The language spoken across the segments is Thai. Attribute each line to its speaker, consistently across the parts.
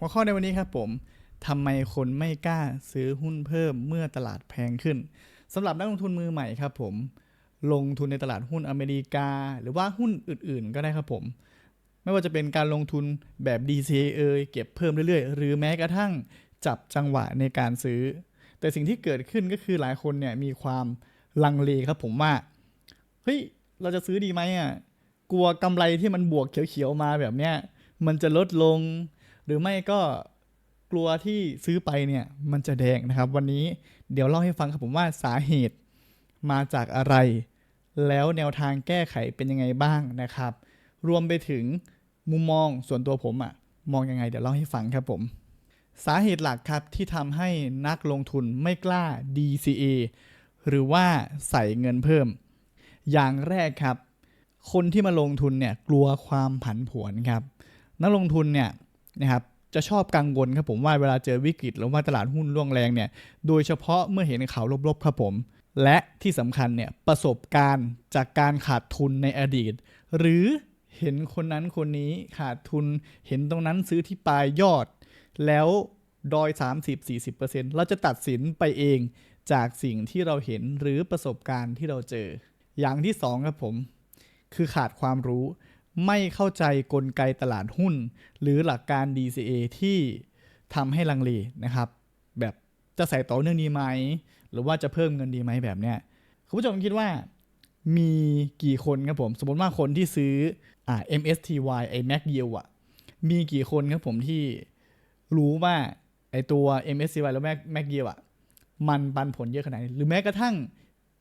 Speaker 1: หัวข้อในวันนี้ครับผมทำไมคนไม่กล้าซื้อหุ้นเพิ่มเมื่อตลาดแพงขึ้นสำหรับนักลงทุนมือใหม่ครับผม ลงทุนในตลาดหุ้นอเมริกา หรือว่าหุ้นอื่นๆ ก็ได้ครับผม ไม่ว่าจะเป็นการลงทุนแบบ DCA เอยเก็บเพิ่มเรื่อยๆ หรือแม้กระทั่งจับจังหวะในการซื้อ แต่สิ่งที่เกิดขึ้นก็คือหลายคนเนี่ยมีความลังเลครับผมว่า เฮ้ย เราจะซื้อดีไหมอะ กลัวกำไรที่มันบวกเขียวๆมาแบบเนี้ย มันจะลดลง หรือไม่ก็กลัวที่ซื้อไปเนี่ยมันจะแดงนะครับ วันนี้เดี๋ยวเล่าให้ฟังครับผมว่าสาเหตุมาจากอะไร แล้วแนวทางแก้ไขเป็นยังไงบ้างนะครับ รวมไปถึงมุมมองส่วนตัวผมอะมองยังไงเดี๋ยวเล่าให้ฟังครับผม สาเหตุหลักครับที่ทำให้นักลงทุนไม่กล้า DCA หรือว่าใส่เงินเพิ่ม อย่างแรกครับ คนที่มาลงทุนเนี่ยกลัวความผันผวนครับ นักลงทุนเนี่ย นะครับจะชอบกังวลครับผมว่าเวลาเจอวิกฤตหรือว่าตลาดหุ้นร่วงแรงเนี่ยโดยเฉพาะเมื่อเห็นข่าวลบๆครับผม และที่สำคัญเนี่ยประสบการณ์จากการขาดทุนในอดีต หรือเห็นคนนั้นคนนี้ขาดทุนเห็นตรงนั้นซื้อที่ปลายยอด แล้วดอย 30-40%เราจะตัดสินไปเองจากสิ่งที่เราเห็นหรือประสบการณ์ที่เราเจอ อย่างที่สองครับผม คือขาดความรู้ ไม่เข้าใจกลไกตลาดหุ้น หรือหลักการ DCA ที่ทำให้ลังเลนะครับ แบบจะใส่ต่อเนื่องดีไหม หรือว่าจะเพิ่มเงินดีไหมแบบเนี้ยคุณผู้ชมคิดว่ามีกี่คนครับผม สมมติว่าคนที่ซื้ออ่า MSTY ไอ้ Mac Yield อะมีกี่คนครับผมที่รู้ว่าไอตัว MSCY แล้ว Mac Mac Yield อะมันปันผลเยอะขนาดนี้ หรือแม้กระทั่ง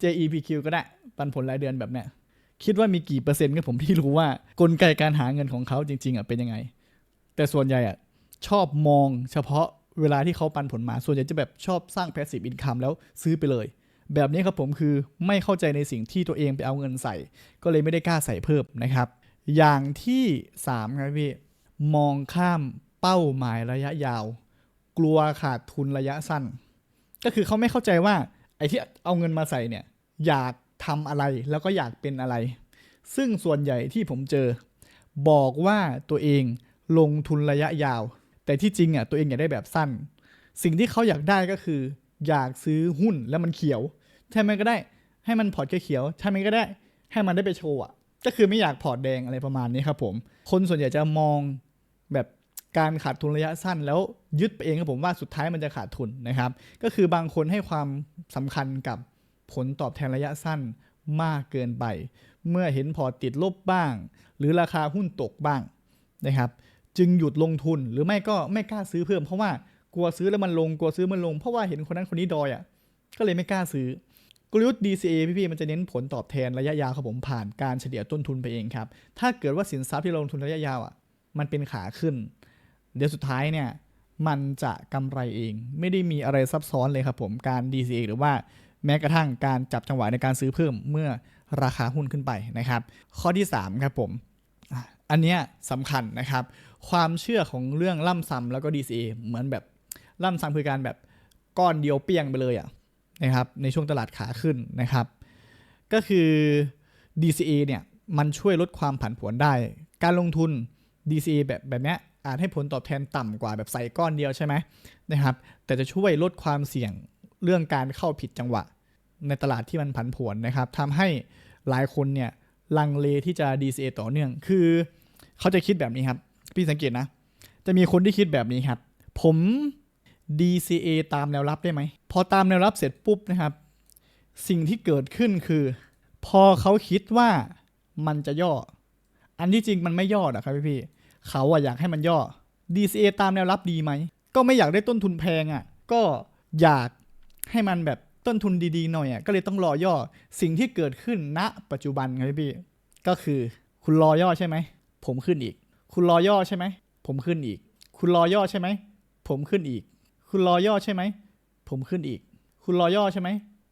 Speaker 1: JEPQ ก็ได้ ปันผลรายเดือนแบบเนี้ย คิดว่ามีกี่เปอร์เซ็นต์ครับผมที่รู้ว่ากลไกการหาเงินของเขาจริง ๆอะเป็นยังไง แต่ส่วนใหญ่อะชอบมองเฉพาะเวลาที่เขาปันผลมา ส่วนใหญ่จะแบบชอบสร้าง passive income แล้วซื้อไปเลย แบบนี้ครับผมคือไม่เข้าใจในสิ่งที่ตัวเองไปเอาเงินใส่ ก็เลยไม่ได้กล้าใส่เพิ่มนะครับ อย่างที่ 3 ครับพี่ มองข้ามเป้าหมายระยะยาว กลัวขาดทุนระยะสั้น ก็คือเขาไม่เข้าใจว่าไอ้ที่เอาเงินมาใส่เนี่ยอยาก ทำอะไรแล้วก็อยากเป็นอะไร ซึ่งส่วนใหญ่ที่ผมเจอ บอกว่าตัวเองลงทุนระยะยาว แต่ที่จริงอะตัวเองอยากได้แบบสั้น สิ่งที่เขาอยากได้ก็คือ อยากซื้อหุ้นแล้วมันเขียวใช่ไหมก็ได้ให้มันพอร์ตเขียวใช่ไหมก็ได้ ให้มันได้ไปโชว์อะก็คือไม่อยากพอร์ตแดงอะไรประมาณนี้ครับผม คนส่วนใหญ่จะมองแบบการขาดทุนระยะสั้น แล้วยึดไปเองครับผมว่าสุดท้ายมันจะขาดทุนนะครับ ก็คือบางคนให้ความสำคัญกับ ผลตอบแทนระยะสั้นมากเกินไป เมื่อเห็นพอร์ตติดลบบ้าง หรือราคาหุ้นตกบ้างนะครับ จึงหยุดลงทุนหรือไม่ก็ไม่กล้าซื้อเพิ่มเพราะว่ากลัวซื้อแล้วมันลงกลัวซื้อมันลงเพราะว่าเห็นคนนั้นคนนี้ดอยอะก็เลยไม่กล้าซื้อกลยุทธ์ DCA พี่ๆมันจะเน้นผลตอบแทนระยะยาวครับผมผ่านการเฉลี่ยต้นทุนไปเองครับ ถ้าเกิดว่าสินทรัพย์ที่เราลงทุนระยะยาวอะ มันเป็นขาขึ้น เดี๋ยวสุดท้ายเนี่ย มันจะกำไรเอง ไม่ได้มีอะไรซับซ้อนเลยครับผมการ DCA หรือว่า แม้กระทั่งการจับจังหวะในการซื้อเพิ่มเมื่อราคาหุ้นขึ้นไปนะครับ ข้อที่ 3 ครับผมอันเนี้ยสำคัญนะครับ ความเชื่อของเรื่องล่ำซ้ำแล้วก็ DCA เหมือนแบบล่ำซ้ำคือการแบบก้อนเดียวเปี้ยงไปเลยอะนะครับในช่วงตลาดขาขึ้นนะครับ ก็คือ DCA เนี่ยมันช่วยลดความผันผวนได้ การลงทุน DCA แบบแบบนี้อาจให้ผลตอบแทนต่ำกว่าแบบใส่ก้อนเดียวใช่ไหมนะครับ แต่จะช่วยลดความเสี่ยง เรื่องการเข้าผิดจังหวะ ในตลาดที่มันผันผวนนะครับทำให้หลายคนเนี่ยลังเลที่จะ DCA ต่อเนื่อง คือ เขาจะคิดแบบนี้ครับ พี่สังเกตนะ จะมีคนที่คิดแบบนี้ครับ ผม DCA ตามแนวรับได้ไหม พอตามแนวรับเสร็จปุ๊บนะครับ สิ่งที่เกิดขึ้นคือ พอเขาคิดว่ามันจะย่อ อันที่จริงมันไม่ย่อนะครับพี่พี่เขาอะอยากให้มันย่อ DCA ตามแนวรับดีไหม ก็ไม่อยากได้ต้นทุนแพงอะก็อยาก ให้มันแบบต้นทุนดีๆหน่อยอะก็เลยต้องรอย่อสิ่งที่เกิดขึ้นณ ปัจจุบันครับพี่พีก็คือคุณรอย่อใช่ไหม ผมขึ้นอีก คุณรอย่อใช่ไหม ผมขึ้นอีก คุณรอย่อใช่ไหม ผมขึ้นอีก คุณรอย่อใช่ไหม ผมขึ้นอีก คุณรอย่อใช่ไหม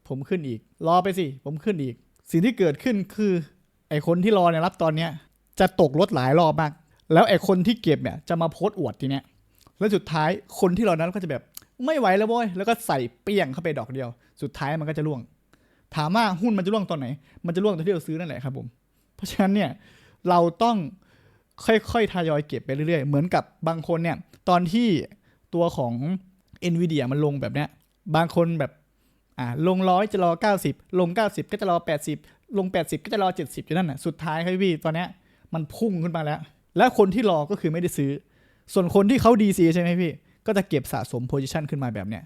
Speaker 1: ผมขึ้นอีก รอไปสิ ผมขึ้นอีก สิ่งที่เกิดขึ้นคือ ไอคนที่รอเนี่ยรับตอนเนี้ยจะตกรถหลายรอบมาก แล้วไอคนที่เก็บเนี่ยจะมาโพสต์อวดทีเนี้ยแล้วสุดท้ายคนที่รอนั้นก็จะแบบ ไม่ไหวแล้วโว้ยแล้วก็ใส่เปี้ยงเข้าไปดอกเดียว สุดท้ายมันก็จะร่วง ถามว่าหุ้นมันจะร่วงตอนไหน มันจะร่วงตอนที่เราซื้อนั่นแหละครับผม เพราะฉะนั้นเนี่ยเราต้องค่อยๆทยอยเก็บไปเรื่อยๆ เหมือนกับบางคนเนี่ยตอนที่ตัวของ NVIDIA มันลงแบบเนี้ยบางคนแบบอ่าลงร้อยจะรอ 90 ลง 90 ก็จะรอ 80 ลง 80 ก็จะรอ 70อยู่นั่นน่ะสุดท้ายครับพี่ตอนเนี้ยมันพุ่งขึ้นมาแล้ว แล้วคนที่รอก็คือไม่ได้ซื้อ ส่วนคนที่เขา DC ใช่ไหมพี่ ก็จะเก็บสะสมโพซิชันขึ้นมาแบบเนี้ย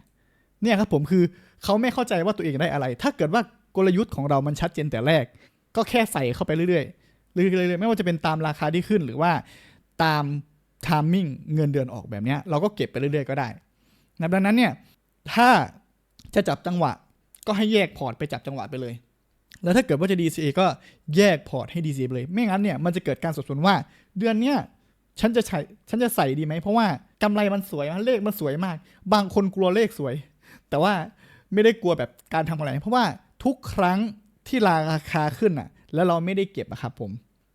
Speaker 1: เนี่ยครับผมคือเขาไม่เข้าใจว่าตัวเองได้อะไร ถ้าเกิดว่ากลยุทธ์ของเรามันชัดเจนแต่แรก ก็แค่ใส่เข้าไปเรื่อยๆเรื่อยๆไม่ว่าจะเป็นตามราคาที่ขึ้นหรือว่าตามทามมิ่งเงินเดือนออกแบบเนี้ยเราก็เก็บไปเรื่อยๆก็ได้นะดังนั้นเนี่ยถ้าจะจับจังหวะก็ให้แยกพอร์ตไปจับจังหวะไปเลย แล้วถ้าเกิดว่าจะ DCA ก็แยกพอร์ตให้ DCA ไปเลย ไม่งั้นเนี่ยมันจะเกิดการสับสนว่าเดือนเนี้ย ฉันจะใช้ฉันจะใส่ดีไหม เพราะว่ากำไรมันสวยมันเลขมันสวยมาก บางคนกลัวเลขสวย แต่ว่าไม่ได้กลัวแบบการทำอะไร เพราะว่าทุกครั้งที่ราคาขึ้นอะ แล้วเราไม่ได้เก็บอะครับผม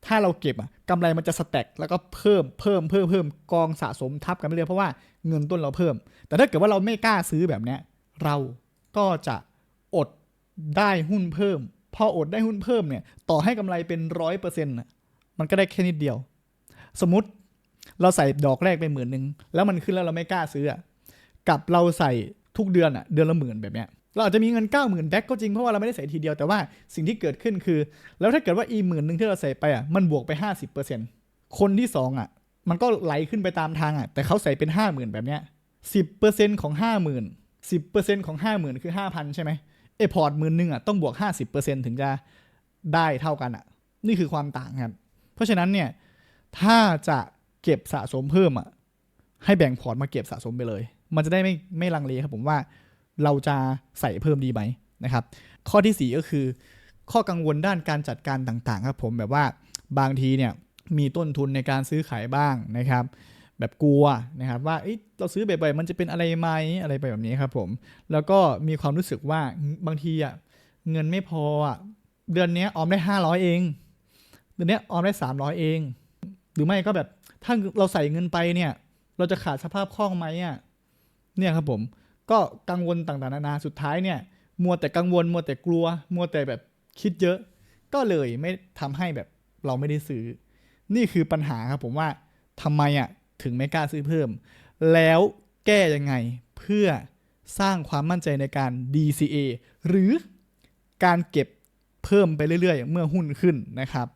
Speaker 1: ถ้าเราเก็บอะกำไรมันจะสแต็กแล้วก็เพิ่มเพิ่มเพิ่มเพิ่มกองสะสมทับกันไปเรื่อยเพราะว่าเงินต้นเราเพิ่ม แต่ถ้าเกิดว่าเราไม่กล้าซื้อแบบเนี้ยเราก็จะอดได้หุ้นเพิ่ม พออดได้หุ้นเพิ่มเนี่ย ต่อให้กำไรเป็นร้อยเปอร์เซ็นต์มันก็ได้แค่นิดเดียว สมมติ เราใส่ดอกแรกไปหมื่นหนึ่งแล้วมันขึ้นแล้วเราไม่กล้าซื้อกับเราใส่ทุกเดือนอะเดือนละหมื่นแบบเนี้ยเราอาจจะมีเงิน 9 0,000แบ็กก็จริงเพราะว่าเราไม่ได้ใส่ทีเดียวแต่ว่าสิ่งที่เกิดขึ้นคือ แล้วถ้าเกิดว่าอีหมื่นหนึ่งที่เราใส่ไปอะมันบวกไป 50%คนที่ 2อะมันก็ไหลขึ้นไปตามทางอะแต่เขาใส่เป็น 50,000 แบบเนี้ย10%ของ 50,000 10%ของ 50,000 คือ 5,000 ใช่ไหมเอพอร์ตหมื่นหนึ่งอะต้องบวก 50%ถึงจะได้เท่ากันอะ นี่คือความต่างครับเพราะฉะนั้นเนี่ยถ้าจะ เก็บสะสมเพิ่มอะให้แบ่งพอร์ตมาเก็บสะสมไปเลย มันจะได้ไม่ไม่ลังเลครับผมว่าเราจะใส่เพิ่มดีไหมนะครับ ข้อที่ 4 ก็คือ ข้อกังวลด้านการจัดการต่างๆ ครับผมแบบว่าบางทีเนี่ยมีต้นทุนในการซื้อขายบ้างนะครับ แบบกลัวนะครับว่าเอ้ยเราซื้อบ่อยๆมันจะเป็นอะไรไหมอะไรไปแบบนี้ครับผม แล้วก็มีความรู้สึกว่าบางทีอะเงินไม่พออะเดือนนี้ออมได้ 500 เอง เดือนนี้ออมได้ 300 เอง หรือไม่ก็แบบ ถ้าเราใส่เงินไปเนี่ย เราจะขาดสภาพคล่องไหมอะเนี่ยครับผมก็กังวลต่างๆนานาสุดท้ายเนี่ย มัวแต่กังวลมัวแต่กลัว มัวแต่แบบคิดเยอะ ก็เลยไม่ทำให้แบบเราไม่ได้ซื้อ นี่คือปัญหาครับผมว่าทำไมอะถึงไม่กล้าซื้อเพิ่ม แล้วแก้ยังไงเพื่อสร้างความมั่นใจในการ DCA หรือการเก็บเพิ่มไปเรื่อยๆ เมื่อหุ้นขึ้นนะครับ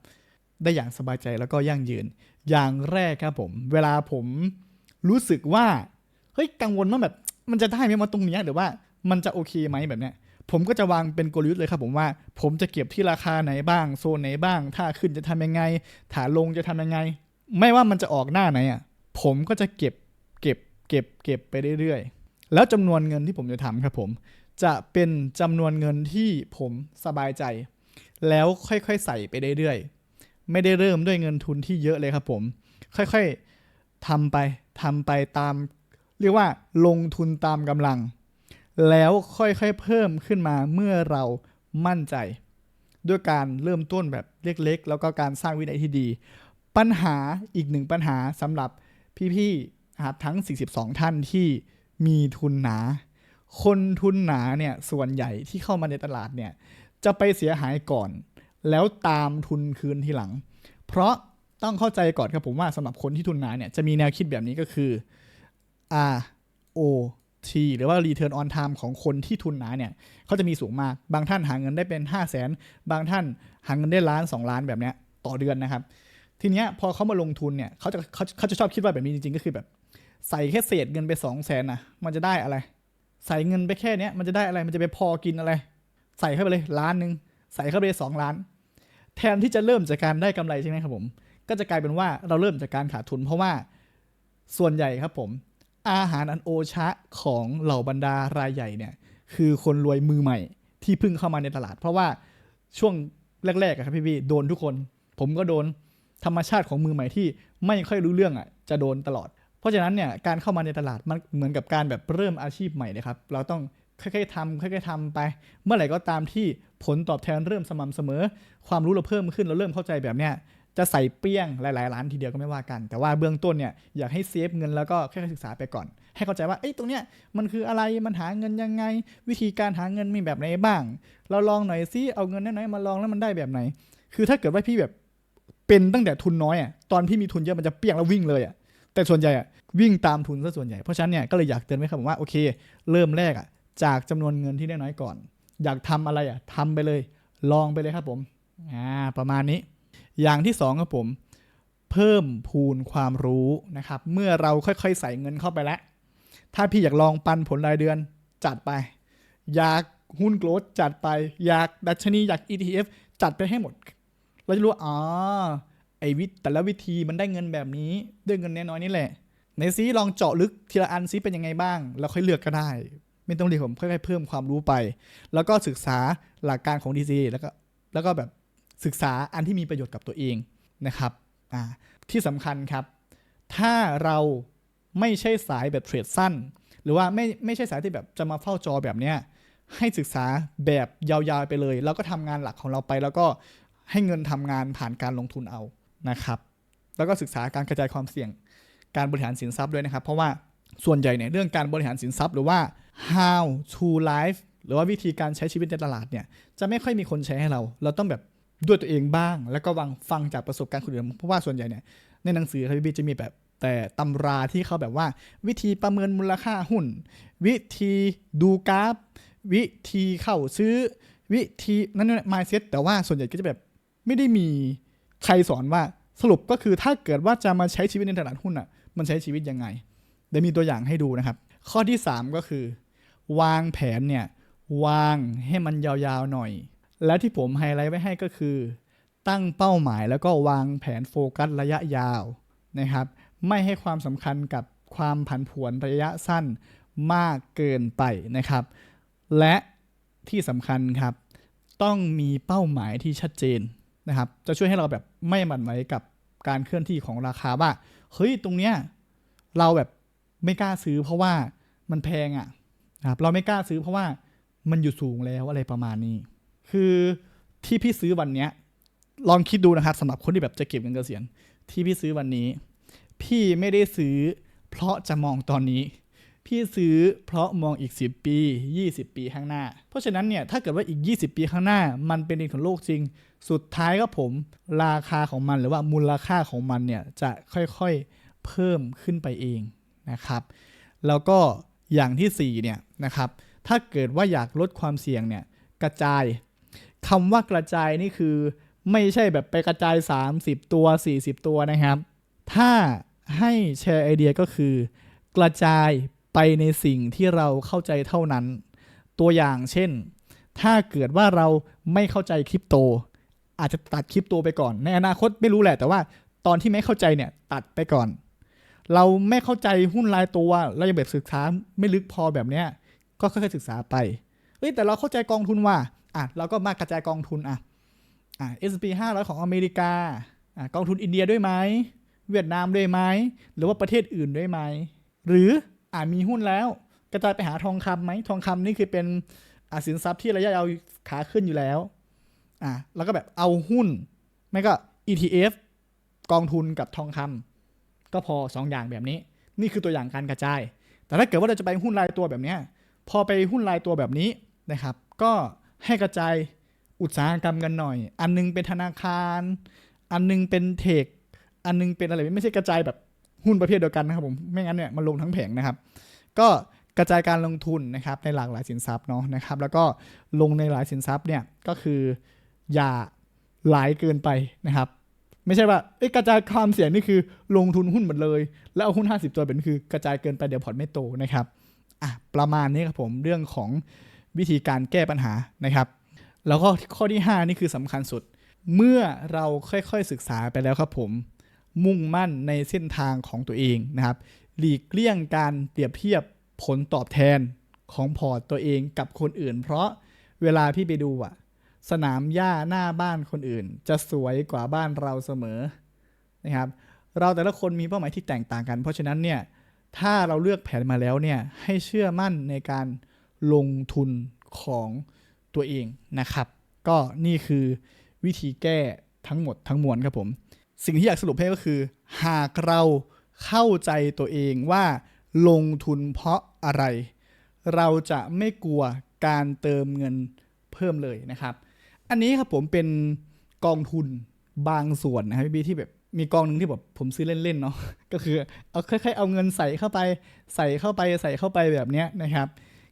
Speaker 1: ได้อย่างสบายใจแล้วก็ยั่งยืน อย่างแรกครับผม เวลาผมรู้สึกว่า เฮ้ยกังวลว่าแบบ มันจะได้ไหมมาตรงเนี้ยหรือว่ามันจะโอเคไหมแบบเนี้ย ผมก็จะวางเป็นกลยุทธ์เลยครับผมว่า ผมจะเก็บที่ราคาไหนบ้าง โซนไหนบ้าง ถ้าขึ้นจะทำยังไงถ้าลงจะทำยังไง ไม่ว่ามันจะออกหน้าไหนอะ ผมก็จะเก็บ เก็บ เก็บ เก็บไปเรื่อยๆ แล้วจำนวนเงินที่ผมจะทำครับผม จะเป็นจำนวนเงินที่ผมสบายใจ แล้วค่อยๆใส่ไปเรื่อยๆ ไม่ได้เริ่มด้วยเงินทุนที่เยอะเลยครับผม ค่อยๆทำไปทำไปตาม เรียกว่าลงทุนตามกำลัง แล้วค่อยๆเพิ่มขึ้นมาเมื่อเรามั่นใจ ด้วยการเริ่มต้นแบบเล็กๆ แล้วก็การสร้างวินัยที่ดี ปัญหาอีกหนึ่งปัญหาสำหรับพี่ๆครับทั้ง 42 ท่านที่มีทุนหนา คนทุนหนาเนี่ยส่วนใหญ่ที่เข้ามาในตลาดเนี่ยจะไปเสียหายก่อน แล้วตามทุนคืนทีหลัง เพราะต้องเข้าใจก่อนครับผมว่าสำหรับคนที่ทุนหนาเนี่ยจะมีแนวคิดแบบนี้ก็คือ R O T หรือว่า Return on Time ของคนที่ทุนหนาเนี่ยเขาจะมีสูงมาก บางท่านหาเงินได้เป็น 5 0 0แสนบางท่านหาเงินได้ล้าน 2 ล้านแบบเนี้ยต่อเดือนนะครับ ทีเนี้ยพอเขามาลงทุนเนี่ยเขาจะเขาเขาจะชอบคิดว่าแบบนี้จริงๆ ก็คือแบบ ใส่แค่เศษเงินไป 2 0 0แสนนะมันจะได้อะไร ใส่เงินไปแค่เนี้ยมันจะได้อะไรมันจะไปพอกินอะไร ใส่เข้าไปเลยล้านหนึ่ง ใส่เข้าไปสองล้าน แทนที่จะเริ่มจากการได้กำไรใช่ไหมครับผม ก็จะกลายเป็นว่าเราเริ่มจากการขาดทุน เพราะว่าส่วนใหญ่ครับผม อาหารอันโอชะของเหล่าบรรดารายใหญ่เนี่ย คือคนรวยมือใหม่ที่เพิ่งเข้ามาในตลาด เพราะว่าช่วงแรกๆครับพี่ๆโดนทุกคน ผมก็โดนธรรมชาติของมือใหม่ที่ไม่ค่อยรู้เรื่องอะจะโดนตลอด เพราะฉะนั้นเนี่ยการเข้ามาในตลาดมันเหมือนกับการแบบเริ่มอาชีพใหม่เลยครับ เราต้อง ค่อยๆทำค่อยๆทำไป เมื่อไหร่ก็ตามที่ผลตอบแทนเริ่มสม่ำเสมอ ความรู้เราเพิ่มขึ้นเราเริ่มเข้าใจแบบเนี้ยจะใส่เปี้ยงหลายๆล้านทีเดียวก็ไม่ว่ากัน แต่ว่าเบื้องต้นเนี่ยอยากให้เซฟเงินแล้วก็ค่อยๆศึกษาไปก่อน ให้เข้าใจว่าเอ้ตรงเนี้ยมันคืออะไรมันหาเงินยังไง วิธีการหาเงินมีแบบไหนบ้าง เราลองหน่อยซิเอาเงินน้อยๆมาลองแล้วมันได้แบบไหน คือถ้าเกิดว่าพี่แบบเป็นตั้งแต่ทุนน้อยอะตอนพี่มีทุนเยอะมันจะเปี้ยงแล้ววิ่งเลยอะแต่ส่วนใหญ่อะวิ่งตามทุนซะส่วนใหญ่เพราะฉะนั้นเนี่ยก็เลยอยากเตือนไว้ครับว่าโอเค เริ่มแรกอะ จากจำนวนเงินที่ได้น้อยก่อน อยากทำอะไรอะทำไปเลย ลองไปเลยครับผมอ่าประมาณนี้ อย่างที่สองครับผม เพิ่มพูนความรู้นะครับ เมื่อเราค่อยๆ ใส่เงินเข้าไปแล้ว ถ้าพี่อยากลองปันผลรายเดือนจัดไป อยากหุ้นโกลดจัดไป อยากดัชนีอยาก ETF จัดไปให้หมด เราจะรู้ว่าอ๋อไอวิธแต่ละวิธีมันได้เงินแบบนี้ด้วยเงินน้อยๆนี่แหละ ในซีลองเจาะลึกทีละอันซีเป็นยังไงบ้าง แล้วค่อยเลือกก็ได้ ไม่ต้องเรียกผมค่อยๆเพิ่มความรู้ไป แล้วก็ศึกษาหลักการของ DC แล้วก็แล้วก็แบบศึกษาอันที่มีประโยชน์กับตัวเองนะครับอ่าที่สำคัญครับ ถ้าเราไม่ใช่สายแบบเทรดสั้น หรือว่าไม่ไม่ใช่สายที่แบบจะมาเฝ้าจอแบบเนี้ยให้ศึกษาแบบยาวๆไปเลย แล้วก็ทำงานหลักของเราไป แล้วก็ให้เงินทำงานผ่านการลงทุนเอานะครับ แล้วก็ศึกษาการกระจายความเสี่ยงการบริหารสินทรัพย์ด้วยนะครับ เพราะว่า ส่วนใหญ่เนี่ยเรื่องการบริหารสินทรัพย์หรือว่า how to life หรือว่าวิธีการใช้ชีวิตในตลาดเนี่ยจะไม่ค่อยมีคนใช้ให้เรา เราต้องแบบด้วยตัวเองบ้าง แล้วก็วังฟังจากประสบการณ์คนอื่นเพราะว่าส่วนใหญ่เนี่ยในหนังสือครับพี่บีจะมีแบบแต่ตำราที่เขาแบบว่า วิธีประเมินมูลค่าหุ้น วิธีดูกราฟ วิธีเข้าซื้อ วิธีนั่นมาเซ็ตแต่ว่าส่วนใหญ่ก็จะแบบไม่ได้มีใครสอนว่าสรุปก็คือถ้าเกิดว่าจะมาใช้ชีวิตในตลาดหุ้นอะ มันใช้ชีวิตยังไง เดี๋ยวมีตัวอย่างให้ดูนะครับ ข้อที่ 3 ก็คือ วางแผนเนี่ย วางให้มันยาวๆหน่อย และที่ผมไฮไลท์ไว้ให้ก็คือ ตั้งเป้าหมายแล้วก็วางแผนโฟกัสระยะยาวนะครับ ไม่ให้ความสำคัญกับความผันผวนระยะสั้นมากเกินไปนะครับ และที่สำคัญครับ ต้องมีเป้าหมายที่ชัดเจนนะครับ จะช่วยให้เราแบบไม่หมั่นไหวกับการเคลื่อนที่ของราคาว่าเฮ้ยตรงเนี้ยเราแบบ ไม่กล้าซื้อเพราะว่ามันแพงอะ่ะครับเราไม่กล้าซื้อเพราะว่ามันอยู่สูงแล้วอะไรประมาณนี้ คือที่พี่ซื้อวันเนี้ย ลองคิดดูนะครับสำหรับคนที่แบบจะเก็บเงินเกษียณที่พี่ซื้อวันนี้ พี่ไม่ได้ซื้อ เพราะจะมองตอนนี้ พี่ซื้อเพราะมองอีก 10 ปี 20 ปีข้างหน้า เพราะฉะนั้นเนี่ยถ้าเกิดว่าอีก 20 ปีข้างหน้า มันเป็นดินของโลกจริง สุดท้ายก็ผมราคาของมันหรือว่ามูลค่าของมันเนี่ยจะค่อยๆเพิ่มขึ้นไปเอง นะครับ แล้วก็อย่างที่4เนี่ยนะครับ ถ้าเกิดว่าอยากลดความเสี่ยงเนี่ยกระจายคำว่ากระจายนี่คือไม่ใช่แบบไปกระจาย 30 ตัว 40 ตัวนะครับ ถ้าให้แชร์ไอเดียก็คือ กระจายไปในสิ่งที่เราเข้าใจเท่านั้น ตัวอย่างเช่น ถ้าเกิดว่าเราไม่เข้าใจคริปโต อาจจะตัดคริปโตไปก่อน ในอนาคตไม่รู้แหละ แต่ว่าตอนที่ไม่เข้าใจเนี่ยตัดไปก่อน เราไม่เข้าใจหุ้นรายตัว เรายังแบบศึกษาไม่ลึกพอแบบเนี้ย ก็ค่อยๆศึกษาไปเอ้ยแต่เราเข้าใจกองทุนว่าอะเราก็มากระจายกองทุนอะอะ S&P 500 ของอเมริกาอะกองทุนอินเดียด้วยไหมเวียดนามด้วยไหมหรือว่าประเทศอื่นด้วยไหมหรืออ่ามีหุ้นแล้ว กระจายไปหาทองคำไหมทองคำนี่คือเป็นอ่าสินทรัพย์ที่ระยะยาวขาขึ้นอยู่แล้วอะแล้วก็แบบเอาหุ้น ไม่ก็ ETF กองทุนกับทองคำ ก็พอสองอย่างแบบนี้ นี่คือตัวอย่างการกระจาย แต่ถ้าเกิดว่าเราจะไปหุ้นรายตัวแบบนี้พอไปหุ้นรายตัวแบบนี้นะครับ ก็ให้กระจายอุตสาหกรรมกันหน่อย อันนึงเป็นธนาคาร อันนึงเป็นเทค อันนึงเป็นอะไรไม่ใช่กระจายแบบหุ้นประเภทเดียวกันนะครับผม ไม่งั้นเนี่ยมันลงทั้งแผงนะครับ ก็กระจายการลงทุนนะครับในหลากหลายสินทรัพย์เนาะนะครับ แล้วก็ลงในหลายสินทรัพย์เนี่ยก็คืออย่าหลายเกินไปนะครับ ไม่ใช่ว่าเอ้ยกระจายความเสี่ยงนี่คือลงทุนหุ้นหมดเลย แล้วเอาหุ้น 50 ตัวเป็นคือกระจายเกินไปเดี๋ยวพอร์ตไม่โตนะครับอะประมาณนี้ครับผมเรื่องของวิธีการแก้ปัญหานะครับ แล้วก็ข้อที่ 5 นี่คือสำคัญสุด เมื่อเราค่อยๆศึกษาไปแล้วครับผม มุ่งมั่นในเส้นทางของตัวเองนะครับ หลีกเลี่ยงการเปรียบเทียบผลตอบแทนของพอร์ตตัวเองกับคนอื่น เพราะเวลาพี่ไปดูอะ สนามหญ้าหน้าบ้านคนอื่น จะสวยกว่าบ้านเราเสมอนะครับ เราแต่ละคนมีเป้าหมายที่แตกต่างกัน เพราะฉะนั้นเนี่ยถ้าเราเลือกแผนมาแล้วเนี่ยให้เชื่อมั่นในการลงทุนของตัวเองนะครับ ก็นี่คือวิธีแก้ทั้งหมดทั้งมวลครับผม สิ่งที่อยากสรุปให้ก็คือ หากเราเข้าใจตัวเองว่าลงทุนเพราะอะไร เราจะไม่กลัวการเติมเงินเพิ่มเลยนะครับ อันนี้ครับผมเป็นกองทุนบางส่วนนะครับพี่ที่แบบมีกองหนึ่งที่แบบผมซื้อเล่นๆเนาะก็คือเอาค่อยๆเอาเงินใส่เข้าไป ใส่เข้าไปใส่เข้าไปแบบเนี้ยนะครับ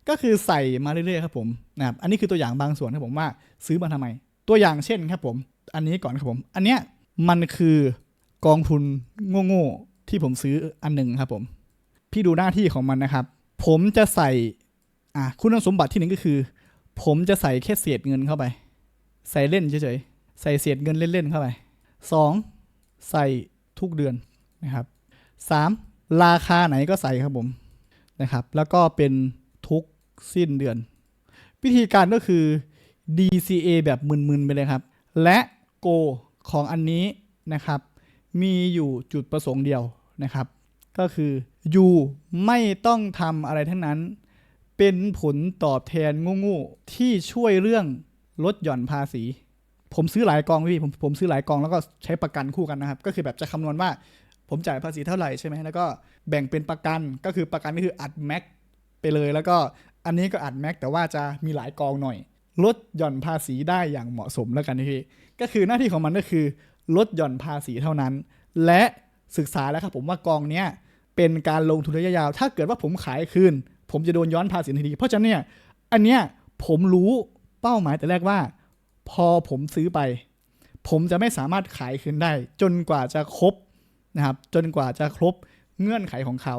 Speaker 1: ก็คือใส่มาเรื่อยๆครับผมนะครับอันนี้คือตัวอย่างบางส่วนครับผมว่าซื้อมาทำไม ตัวอย่างเช่นครับผม อันนี้ก่อนครับผม อันเนี้ยมันคือกองทุนโง่ๆที่ผมซื้ออันหนึ่งครับผม พี่ดูหน้าที่ของมันนะครับ ผมจะใส่อะคุณสมบัติที่หนึ่งก็คือ ผมจะใส่แค่เศษเงินเข้าไป ใส่เล่นเฉยๆ ใส่เศษเงินเล่นๆเข้าไปสองใส่ทุกเดือนนะครับสามราคาไหนก็ใส่ครับผมนะครับ แล้วก็เป็นทุกสิ้นเดือน วิธีการก็คือ DCA แบบมึนๆไปเลยครับ และ Go ของอันนี้นะครับ มีอยู่จุดประสงค์เดียวนะครับ ก็คือ you ไม่ต้องทำอะไรทั้งนั้น เป็นผลตอบแทนโง่ๆที่ช่วยเรื่อง ลดหย่อนภาษี ผมซื้อหลายกองพี่ผมผมซื้อหลายกองแล้วก็ใช้ประกันคู่กันนะครับ ก็คือแบบจะคำนวณว่า ผมจ่ายภาษีเท่าไหร่ใช่ไหมแล้วก็แบ่งเป็นประกันก็คือประกันก็คืออัดแม็กไปเลยแล้วก็อันนี้ก็อัดแม็กแต่ว่าจะมีหลายกองหน่อยลดหย่อนภาษีได้อย่างเหมาะสมแล้วกันพี่ก็คือหน้าที่ของมันก็คือ ลดหย่อนภาษีเท่านั้น และศึกษาแล้วครับผมว่ากองเนี้ยเป็นการลงทุนระยะยาว ถ้าเกิดว่าผมขายคืน ผมจะโดนย้อนภาษีทันที เพราะฉะนั้นเนี่ย อันเนี้ยผมรู้ เป้าหมายแต่แรกว่า พอผมซื้อไป ผมจะไม่สามารถขายคืนได้ จนกว่าจะครบนะครับจนกว่าจะครบเงื่อนไขของเขา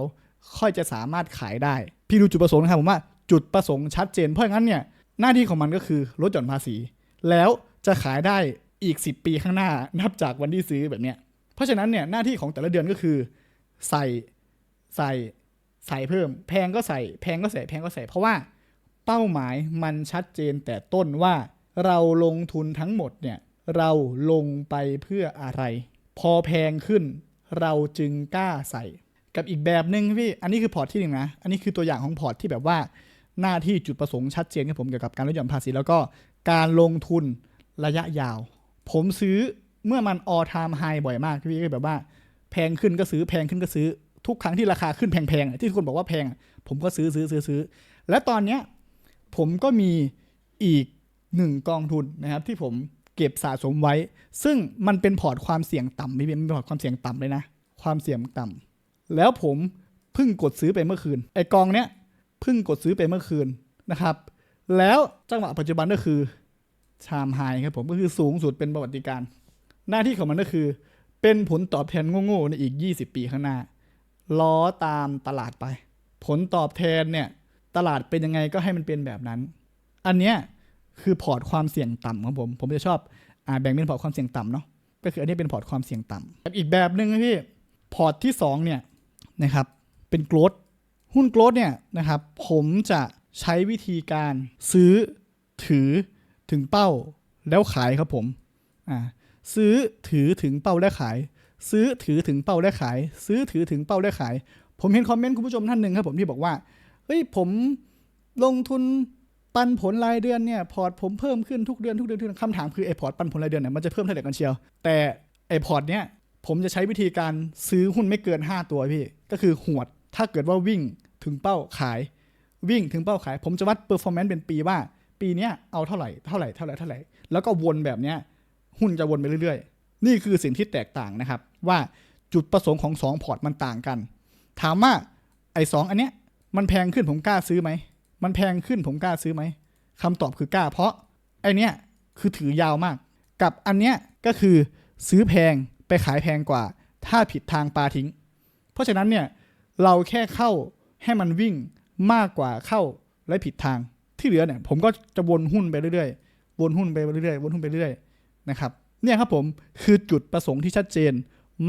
Speaker 1: ค่อยจะสามารถขายได้ พี่ดูจุดประสงค์นะครับผมว่าจุดประสงค์ชัดเจน เพราะงั้นเนี่ยหน้าที่ของมันก็คือลดหย่อนภาษี แล้วจะขายได้อีก 10 ปีข้างหน้านับจากวันที่ซื้อแบบเนี้ยเพราะฉะนั้นเนี่ยหน้าที่ของแต่ละเดือนก็คือ ใส่ใส่ใส่เพิ่ม แพงก็ใส่แพงก็ใส่แพงก็ใส่เพราะว่า เป้าหมายมันชัดเจนแต่ต้นว่าเราลงทุนทั้งหมดเนี่ยเราลงไปเพื่ออะไร พอแพงขึ้น เราจึงกล้าใส่ กับอีกแบบหนึ่งพี่ อันนี้คือพอร์ตที่หนึ่งนะ อันนี้คือตัวอย่างของพอร์ตที่แบบว่าหน้าที่จุดประสงค์ชัดเจนครับผมเกี่ยวกับการลดหย่อนภาษีแล้วก็การลงทุนระยะยาว ผมซื้อเมื่อมัน all time high บ่อยมากพี่ก็แบบว่า แพงขึ้นก็ซื้อแพงขึ้นก็ซื้อ ทุกครั้งที่ราคาขึ้นแพงๆที่ทุกคนบอกว่าแพง ผมก็ซื้อซื้อซื้อซื้อ และตอนเนี้ย ผมก็มีอีกหนึ่งกองทุนนะครับที่ผมเก็บสะสมไว้ ซึ่งมันเป็นพอร์ตความเสี่ยงต่ำพี่เป็นพอร์ตความเสี่ยงต่ำเลยนะ ความเสี่ยงต่ำแล้วผมเพิ่งกดซื้อไปเมื่อคืน ไอกองเนี้ยเพิ่งกดซื้อไปเมื่อคืนนะครับ แล้วจังหวะปัจจุบันก็คือชามไฮครับผมก็คือสูงสุดเป็นประวัติการณ์หน้าที่ของมันก็คือ เป็นผลตอบแทนโง่ๆในอีก 20 ปีข้างหน้าล้อตามตลาดไป ผลตอบแทนเนี่ย ตลาดเป็นยังไงก็ให้มันเป็นแบบนั้น อันเนี้ยคือพอร์ตความเสี่ยงต่ำของผม ผมจะชอบอ่าแบ่งเป็นพอร์ตความเสี่ยงต่ำเนาะ ก็คืออันนี้เป็นพอร์ตความเสี่ยงต่ำกับอีกแบบหนึ่งนะพี่ พอร์ตที่สองเนี่ยนะครับ เป็นโกลดหุ้นโกลดเนี่ยนะครับ ผมจะใช้วิธีการซื้อถือถึงเป้าแล้วขายครับผม อ่า ซื้อถือถึงเป้าและขาย ซื้อถือถึงเป้าและขาย ซื้อถือถึงเป้าและขาย ผมเห็นคอมเมนต์คุณผู้ชมท่านหนึ่งครับผมที่บอกว่า เฮ้ยผมลงทุนปันผลรายเดือนเนี่ยพอร์ตผมเพิ่มขึ้นทุกเดือนทุกเดือนทุกเดือนคำถามคือไอ้พอร์ตปันผลรายเดือนเนี่ยมันจะเพิ่มเท่าไหร่กันเชียว แต่ไอ้พอร์ตเนี่ยผมจะใช้วิธีการซื้อหุ้นไม่เกิน 5 ตัวพี่ ก็คือหวด ถ้าเกิดว่าวิ่งถึงเป้าขาย วิ่งถึงเป้าขาย ผมจะวัดเปอร์ฟอร์แมนซ์เป็นปีว่า ปีเนี้ยเอาเท่าไหร่เท่าไหร่เท่าไหร่เท่าไหร่ แล้วก็วนแบบเนี้ยหุ้นจะวนไปเรื่อยๆ นี่คือสิ่งที่แตกต่างนะครับ ว่าจุดประสงค์ของสองพอร์ตมันต่างกัน ถามว่าไอ้สองอันเนี้ย มันแพงขึ้นผมกล้าซื้อไหม มันแพงขึ้นผมกล้าซื้อไหมคำตอบคือกล้า เพราะไอเนี้ยคือถือยาวมาก กับอันเนี้ยก็คือซื้อแพงไปขายแพงกว่า ถ้าผิดทางปลาทิ้ง เพราะฉะนั้นเนี่ยเราแค่เข้าให้มันวิ่งมากกว่าเข้าและผิดทาง ที่เหลือเนี่ยผมก็จะวนหุ้นไปเรื่อยๆ วนหุ้นไปเรื่อยๆ วนหุ้นไปเรื่อยๆ นะครับ เนี่ยครับผมคือจุดประสงค์ที่ชัดเจน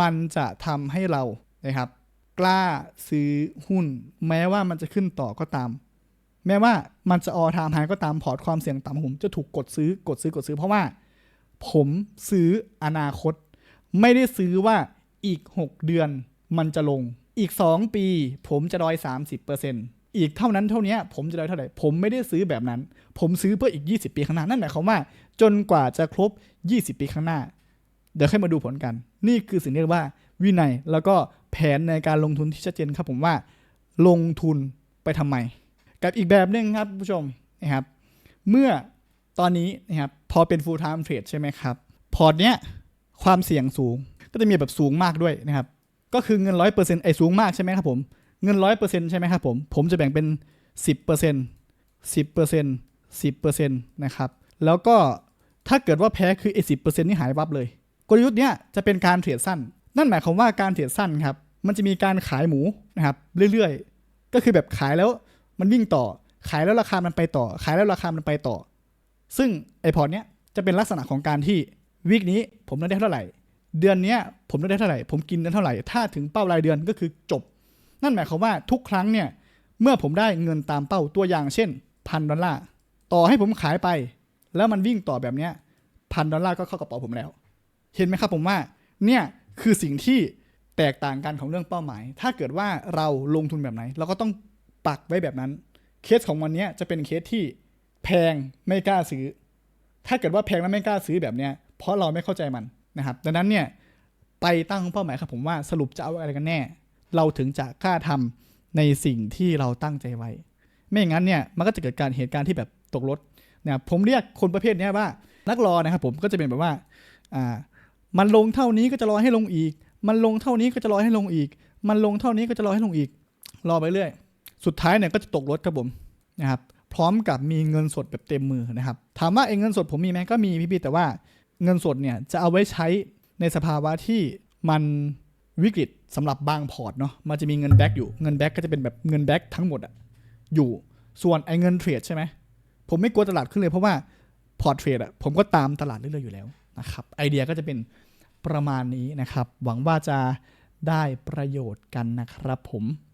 Speaker 1: มันจะทำให้เรานะครับ กล้าซื้อหุ้น แม้ว่ามันจะขึ้นต่อก็ตาม แม้ว่ามันจะออทามไฮก็ตามพอร์ตความเสี่ยงต่ำผมจะถูกกดซื้อกดซื้อกดซื้อ เพราะว่า ผมซื้ออนาคต ไม่ได้ซื้อว่าอีก 6 เดือนมันจะลง อีก 2 ปี ผมจะดอย 30%อีกเท่านั้นเท่านี้ผมจะดอยเท่าไหร่ ผมไม่ได้ซื้อแบบนั้น ผมซื้อเพื่ออีก 20 ปีข้างหน้า นั่นหมายความว่า จนกว่าจะครบ 20 ปีข้างหน้า เดี๋ยวค่อยมาดูผลกัน นี่คือสิ่งที่เรียกว่า วินัย แล้วก็แผนในการลงทุนที่ชัดเจนครับผมว่าลงทุนไปทำไม กับอีกแบบหนึ่งครับผู้ชมนะครับ เมื่อตอนนี้นะครับพอเป็น full time trade ใช่ไหมครับ พอร์ตเนี้ยความเสี่ยงสูงก็จะมีแบบสูงมากด้วยนะครับ ก็คือเงินร้อยเปอร์เซ็นต์ไอ้สูงมากใช่ไหมครับผม เงินร้อยเปอร์เซ็นต์ใช่ไหมครับผม ผมจะแบ่งเป็นสิบเปอร์เซ็นต์สิบเปอร์เซ็นต์สิบเปอร์เซ็นต์นะครับ แล้วก็ถ้าเกิดว่าแพ้คือไอ้สิบเปอร์เซ็นต์นี่หายวับเลย กลยุทธ์เนี้ยจะเป็นการเทรดสั้น นั่นหมายความว่าการเทรดสั้นครับ มันจะมีการขายหมูนะครับเรื่อยๆ ก็คือแบบขายแล้วมันวิ่งต่อ ขายแล้วราคามันไปต่อ ขายแล้วราคามันไปต่อ ซึ่งไอพอร์ตเนี้ยจะเป็นลักษณะของการที่วีคนี้ผมได้เท่าไหร่ เดือนเนี้ยผมได้เท่าไหร่ ผมกินได้เท่าไหร่ ถ้าถึงเป้ารายเดือนก็คือจบ นั่นหมายความว่าทุกครั้งเนี่ยเมื่อผมได้เงินตามเป้าตัวอย่างเช่นพันดอลลาร์ต่อให้ผมขายไป แล้วมันวิ่งต่อแบบเนี้ยพันดอลลาร์ก็เข้ากระเป๋าผมแล้ว เห็นไหมครับผมว่าเนี่ย คือสิ่งที่แตกต่างกันของเรื่องเป้าหมาย ถ้าเกิดว่าเราลงทุนแบบไหน เราก็ต้องปักไว้แบบนั้น เคสของวันเนี้ยจะเป็นเคสที่แพงไม่กล้าซื้อ ถ้าเกิดว่าแพงแล้วไม่กล้าซื้อแบบเนี้ย เพราะเราไม่เข้าใจมันนะครับ ดังนั้นเนี่ยไปตั้งเป้าหมายครับผมว่าสรุปจะเอาอะไรกันแน่ เราถึงจะกล้าทำในสิ่งที่เราตั้งใจไว้ ไม่อย่างนั้นเนี่ยมันก็จะเกิดการเหตุการณ์ที่แบบตกรถนะผมเรียกคนประเภทนี้ว่านักรอนะครับผมก็จะเป็นแบบว่าอ่า มันลงเท่านี้ก็จะรอให้ลงอีก มันลงเท่านี้ก็จะรอให้ลงอีก มันลงเท่านี้ก็จะรอให้ลงอีก รอไปเรื่อย สุดท้ายเนี่ยก็จะตกรถครับผมนะครับ พร้อมกับมีเงินสดแบบเต็มมือนะครับ ถามว่าเองเงินสดผมมีไหมก็มีพี่ๆแต่ว่าเงินสดเนี่ยจะเอาไว้ใช้ในสภาวะที่มันวิกฤตสำหรับบางพอร์ตเนาะ มันจะมีเงินแบ็กอยู่ เงินแบ็กก็จะเป็นแบบเงินแบ็กทั้งหมดอะอยู่ ส่วนไอ้เงินเทรดใช่ไหม ผมไม่กลัวตลาดขึ้นเลยเพราะว่าพอร์ตเทรดอะผมก็ตามตลาดเรื่อยๆอยู่แล้ว นะครับไอเดียก็จะเป็นประมาณนี้นะครับ หวังว่าจะได้ประโยชน์กันนะครับผม